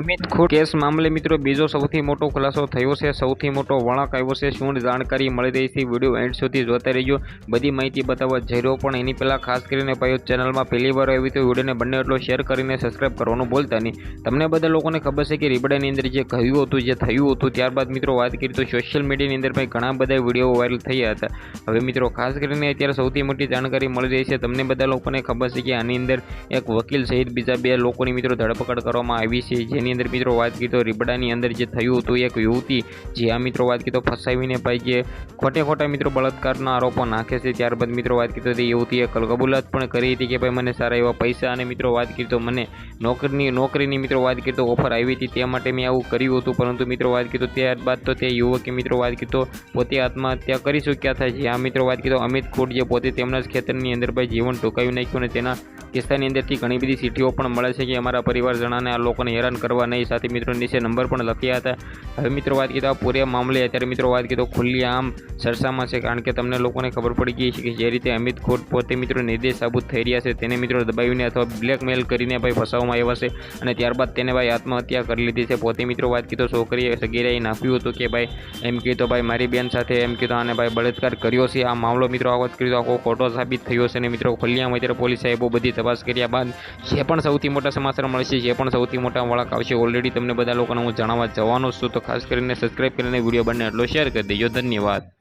Amit ખુટ case મામલે મિત્રો બીજો સૌથી મોટો ખુલાસો થયો છે. સૌથી મોટો વળાંક આવ્યો છે. શું જાણકારી મળી રહી છે? વીડિયો એન્ડ સુધી જોતા રહેજો. બધી માહિતી બતાવવા જઈ રહ્યો પણ એની પહેલાં ખાસ કરીને ભાઈઓ, ચેનલમાં પહેલી વાર આવી તો વિડીયોને બંને એટલો શેર કરીને સબસ્ક્રાઇબ કરવાનું બોલતા નહીં. તમને બધા લોકોને ખબર છે કે રીબડાની અંદર જે કહ્યું હતું, જે થયું હતું, ત્યારબાદ મિત્રો વાત કરી તો સોશિયલ મીડિયાની અંદર ભાઈ ઘણા બધા વીડિયો વાયરલ થયા હતા. હવે મિત્રો ખાસ કરીને અત્યારે સૌથી મોટી જાણકારી મળી રહી છે. તમને બધા લોકોને ખબર છે કે આની અંદર એક વકીલ સહિત બીજા બે લોકોની મિત્રો ધરપકડ કરવામાં આવી છે. જેની અંદર મિત્રો વાત કરી તો રીબડાની અંદર જે થયું હતું એક યુવતી, જે આ મિત્રો વાત કરી તો ફસાવીને ભાઈ જે ખોટે ખોટા મિત્રો બળાત્કારના આરોપો નાખે છે. ત્યારબાદ મિત્રો વાત કરી તો તે યુવતીએ કબૂલાત પણ કરી હતી કે ભાઈ મને સારા એવા પૈસા અને મિત્રો વાત કરી તો મને નોકરીની નોકરીની મિત્રો વાત કરી તો ઓફર આવી હતી તે માટે મેં આવું કર્યું હતું. પરંતુ મિત્રો વાત કરી તો ત્યારબાદ તો તે યુવકે મિત્રો વાત કરી તો પોતે આત્મહત્યા કરી ચૂક્યા થાય છે આ મિત્રો વાત કરી તો અમિત ખોટ જે પોતે તેમના જ ખેતરની અંદર ભાઈ જીવન ટૂંકાવી નાખ્યું અને તેના કિસ્સાની અંદરથી ઘણી બધી સીટીઓ પણ મળે છે કે અમારા પરિવારજણાને આ લોકોને હેરાન કરવા નહીં. સાથે મિત્રો નીચે નંબર પણ લખ્યા હતા. હવે મિત્રો વાત કીધા પૂરે મામલે અત્યારે મિત્રો વાત કીધો ખુલ્લી આમ સરસામાં છે કારણ કે તમને લોકોને ખબર પડી ગઈ છે કે જે રીતે અમિત ખોટ પોતે મિત્રો નિર્દેશ સાબુત થઈ રહ્યા છે તેને મિત્રો દબાવીને અથવા બ્લેકમેલ કરીને ભાઈ ફસાવવામાં આવ્યા છે અને ત્યારબાદ તેને ભાઈ આત્મહત્યા કરી લીધી છે. પોતે મિત્રો વાત કીધો છોકરીએ સગીરાએ નાખ્યું હતું કે ભાઈ એમ કીધો ભાઈ મારી બેન સાથે એમ કીધો આને ભાઈ બળાત્કાર કર્યો છે. આ મામલો મિત્રો આ વાત કરી આખો ખોટો સાબિત થયો છે અને મિત્રો ખુલ્લિયામાં અત્યારે પોલીસે બહુ બધી તપાસ કર્યા બાદ જે પણ સૌથી મોટા સમાચાર મળશે જે પણ સૌથી મોટા વળાક આવશે ઓલરેડી તમને બધા લોકોને હું જણાવવા જવાનો છું. તો ખાસ કરીને સબસ્ક્રાઈબ કરીને વીડિયો બંને એટલો શેર કરી દેજો. ધન્યવાદ.